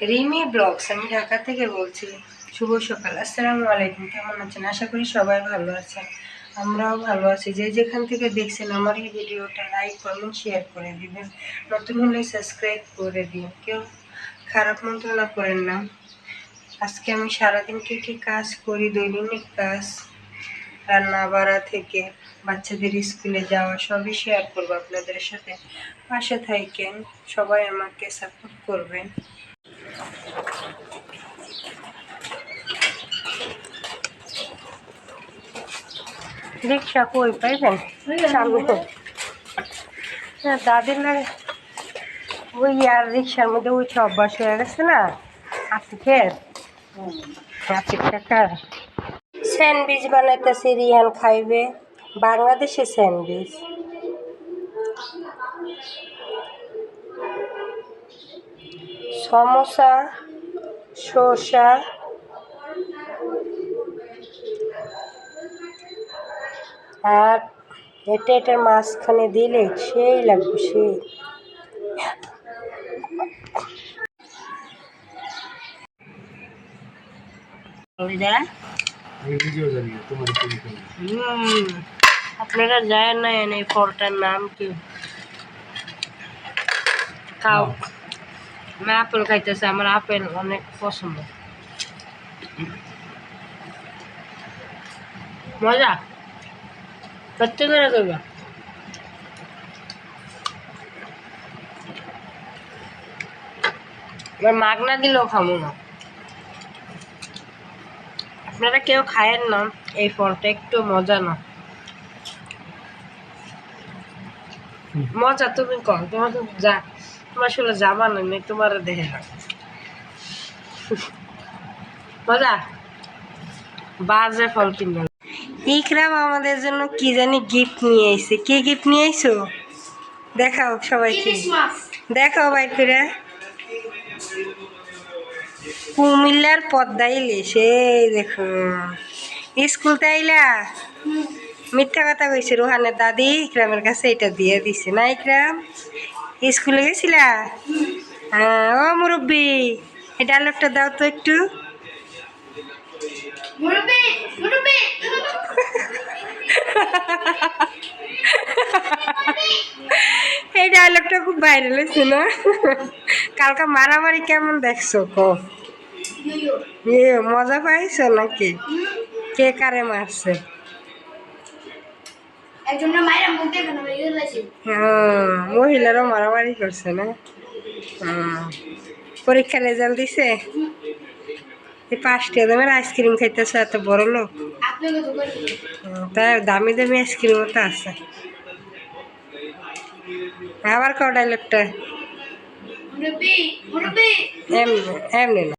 Rimi blogs, আমি ঢাকা থেকে বলছি। শুভ সকাল। আসসালামু আলাইকুম। কেমন আছেন? আশা করি সবাই ভালো আছেন। আমরাও ভালো আছি। যে যেখান থেকে দেখছেন আমার এই ভিডিওটা লাইক কমেন্ট শেয়ার করে দিবেন। নতুন হলে সাবস্ক্রাইব করে দিন। কেউ খারাপ মন্ত্রণা করেন না। আজকে আমি সারাদিন কী কী কাজ করি দৈনিক কাজ, রান্না বাড়া থেকে, বাচ্চাদের স্কুলে যাওয়া, সবই শেয়ার করব আপনাদের সাথে। পাশে থাকেন। সবাই আমাকে সাপোর্ট করবেন। রিক্সা পাইবেন হ্যাঁ, দাদির লাগে ওই আর রিক্সার মধ্যে উঠে অভ্যাস হয়ে গেছে না টাকার স্যান্ডউইচ বানাইতেছি রিহান খাইবে। বাংলাদেশে স্যান্ডউইচ। সমোসা শসা আর এটা এটার মাঝখানে দিলে সেই লাগবে সেই। আপনারা জানেন না এই ফলটার নাম কি? খাও। আমি আপেল খাইতেছি আমার আপেল অনেক পছন্দ। মজা? সত্যি করে করবা এবার মাগনা দিলেও খাব না। আপনারা কেউ খায়েন না এই ফলটা একটু মজা না। মজা তুমি কম তোমার যা তোমার আসলে জামা নেই তোমার দেখে মজা? বাজে ফল কিনবে। ইকরাম আমাদের জন্য কি জানি গিফট নিয়ে আইছে। কি গিফট নিয়ে আইছো? দেখাও সবাইকে। দেখাও বাইর করে। কুমিল্লার পদ্মা ইলিশ, এই দেখুন স্কুল তে আইলা? মিথ্যা কথা কইছে রোহানের দাদি ইকরামের কাছে এটা দিয়ে দিছে। না ইকরাম? স্কুলে গেছিলা? হ্যাঁ ও মুরব্বী এই ডায়লগটা দাও তো একটু। এই ডায়লগটা খুব ভাইরাল হয়েছে না? কালকে মারামারি কেমন দেখছ কো? মজা পাইছো নাকি? কে কারে মারছে? একজনের মায়ের মুখ দেখে না বেরিয়ে গেছে হ্যাঁ, মহিলারও মারামারি করছে না? হুম। পরীক্ষার রেজাল্ট দিছে? এই পাঁচটি দামের আইসক্রিম খাইতেছে এত বড় লোক? আপনাকে তো করে হুম, তাই দামি দামি আইসক্রিমও তো আছে। আবার কও ডাইলগটা এমনি না।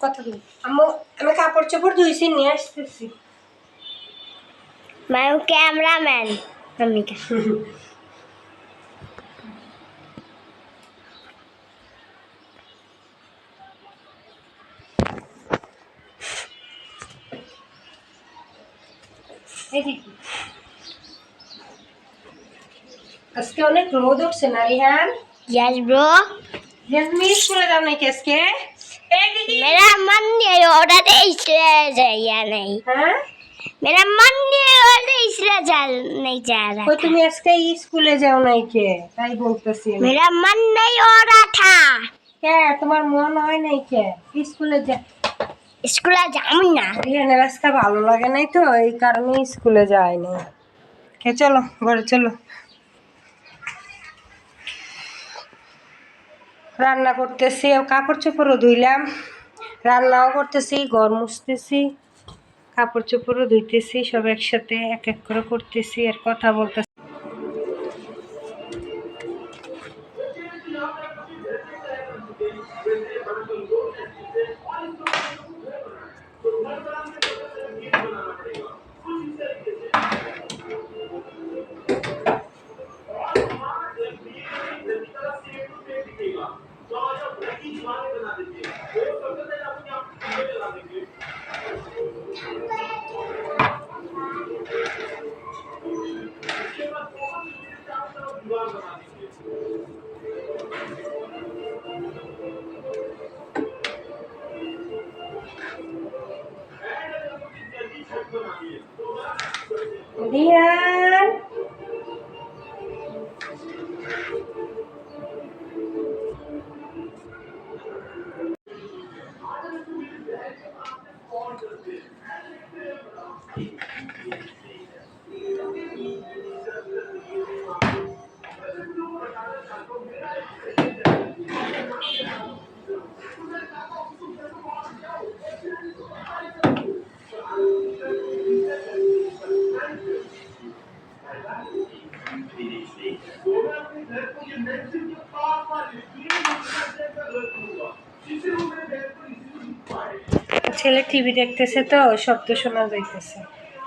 কত আমি কাপড় চোপড় ধুইছি নিয়ে আসতেছি। मैं कैमरामैन मम्मी का এদিকে আজকে অনেক রোদ উঠছে না রিহান यस ब्रो তুমি স্কুলে যাও নাকি আজকে এই দিদি मेरा मन नहीं हो रहा है इसलिए जाइए नहीं হ্যাঁ मेरा मन नहीं हो रहा है इसलिए चल नहीं जा रहा কই তুমি আজকে স্কুলে যাও নাই কে তাই বলতেছি আমি। मेरा मन नहीं हो रहा था কে তোমার মন হয় নাই কে স্কুলে যা स्कूल जाऊँ ना রিহানের আজকে ভালো লাগে নাই তো এই কারণে স্কুলে যায় না কে চলো ঘরে চলো রান্না করতেছি ও কাপড় চোপড়ও ধুইলাম রান্নাও করতেছি ঘর মুছতেছি কাপড় চোপড়ও ধুইতেছি সব একসাথে এক এক করে করতেছি আর কথা বলতেছি। রিহান ছেলে টিভি দেখতেছে তো, শব্দ শোনা যাইতেছে।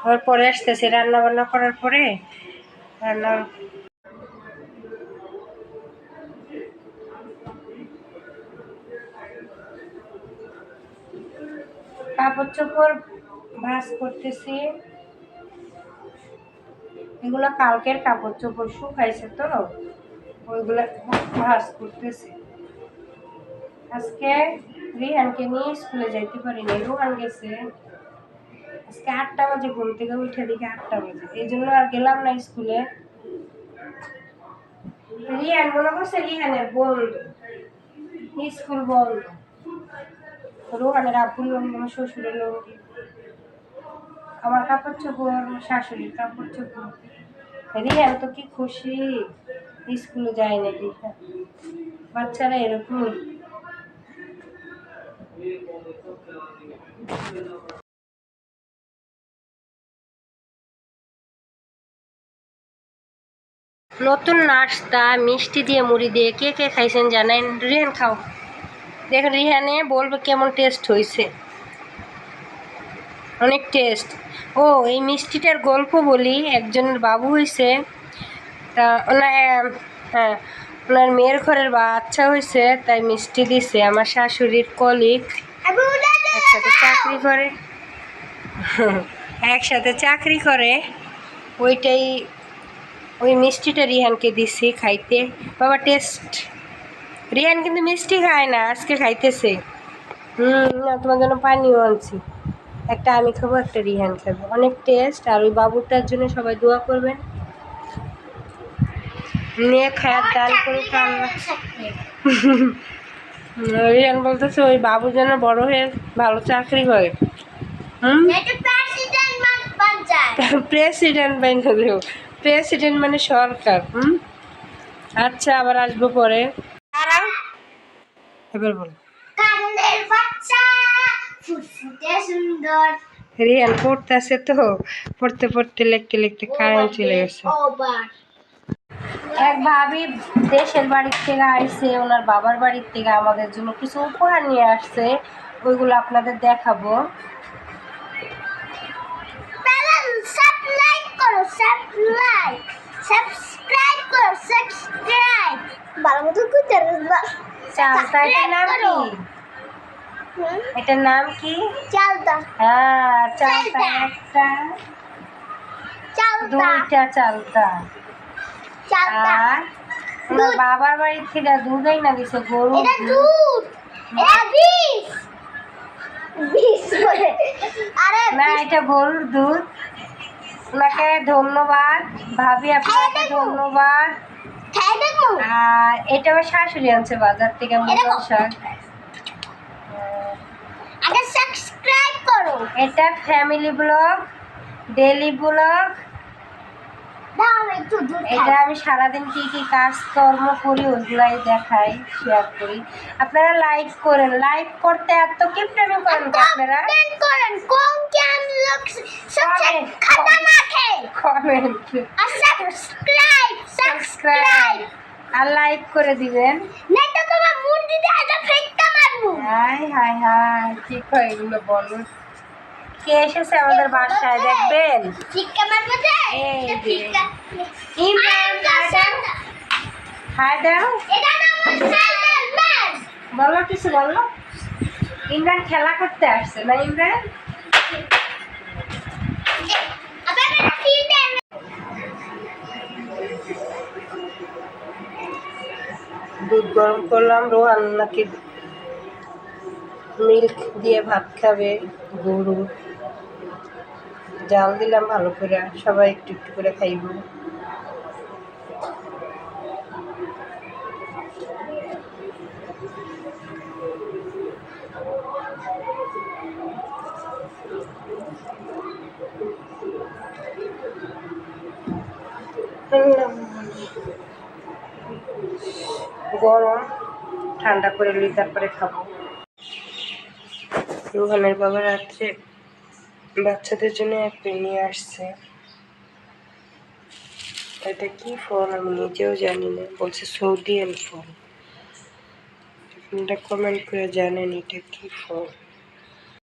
আবার পরে আসতেছে রান্না বান্না করার পরে রান্না কাপড় চোপড় ভাঁজ করতেছি। এগুলো কালকের কাপড় চোপড় শুকাইছে তো, ওইগুলো ভাঁজ করতেছি। আজকে রিহানকে নিয়ে স্কুলে যাইতে পারিনি রোহান গেছে। আজকে আটটা বাজে, ঘুম থেকে উঠে দিকে আটটা বাজে। এই জন্য আর গেলাম না স্কুলে। রিহান মনে করছে রিহানের বন্ধ? স্কুল বন্ধ। রোহানের আব্বুর শ্বশুরের লঙ্গি আমার কাপড় চোপড় শাশুড়ির কাপড় চোপড় রিহান তো কি খুশি, স্কুলে যায় না রিহান বাচ্চারা এরকম নতুন নাস্তা, মিষ্টি দিয়ে মুড়ি দিয়ে কে কে খাইছেন জানেন? রিহান খাও। দেখেন রিহানে বলবে কেমন টেস্ট হয়েছে অনেক টেস্ট ও, এই মিষ্টিটার গল্প বলি একজনের বাবু হয়েছে তা ওনার হ্যাঁ ওনার মেয়ের ঘরের বাচ্চা হয়েছে তাই মিষ্টি দিছে। আমার শাশুড়ির কলিগ একসাথে চাকরি করে। একসাথে চাকরি করে। ওইটাই, ওই মিষ্টিটা রিহানকে দিছি খাইতে। বাবা, টেস্ট। রিহান কিন্তু মিষ্টি খায় না, আজকে খাইতেছে। হুম, না, তোমার জন্য পানিও আনছি। একটা আমি খাব, একটা রিহান খাব। অনেক টেস্ট, আর ওই বাবুটার জন্য সবাই দোয়া করবেন। নিয়ে খায়ার দান করে আল্লাহ রিহান বলতেছে ওই বাবু যেন বড় হয়ে ভালো চাকরি করে। হুম? প্রেসিডেন্ট বাইনা দেব প্রেসিডেন্ট মানে সরকার হুম? আচ্ছা আবার আসব পরে। এবার বলো। রিয়ান পড়তেছে তো পড়তে পড়তে লিখতে লিখতে কারেন্ট চলে গেছে। এক ভাবি দেশের বাড়ির থেকে আইসে ওনার বাবার বাড়ির থেকে আমাদের জন্য কিছু উপহার নিয়ে আসছে ওইগুলো আপনাদের দেখাবো। এটার নাম কি? এটার নাম কি? চালতা। হ্যাঁ চালতা একটা। দুইটা চালতা। আর? ওনার বাবার বাড়ির থেকে দুধই না দিছে গরু এটা দুধ। এটা বিষ। বিষ বলে। আরে না এটা গরুর দুধ। ওনাকে ধন্যবাদ। ভাবি আপনাকে ধন্যবাদ। আর এটা আমার শাশুড়ি আনছে বাজার থেকে মুগল শাক। আগে সাবস্ক্রাইব করো। এটা ফ্যামিলি ব্লগ ডেলি ব্লগ এটা আমি সারাদিন কি কি কাজকর্ম করি ওইগুলাই দেখাই শেয়ার করি। আপনারা লাইক করেন। লাইক করতে এত কিপটামি করেন আপনারা? করেন আর লাইক করে দিবেন। না তো তোমার হাই হাই হাই ঠিক হয় এগুলো বলো? কে এসেছে আমাদের বাসায়, দেখবেন? হাই দাও বলো কিছু, বলো। ইমরান খেলা করতে আসছে, না ইমরান? দুধ গরম করলাম, রোহান নাকি মিল্ক দিয়ে ভাত খাবে গরুর জাল দিলাম ভালো করে, সবাই একটু একটু করে খাইব। গরম, ঠান্ডা করে নিই তারপরে খাব। রুহানের বাবা রাত্রে বাচ্চাদের জন্য অ্যাপেল নিয়ে আসছে। এটা কি ফল আমি নিজেও জানি না। বলছে সৌদি ফল। আপনারা কমেন্ট করে জানেন এটা কি ফল।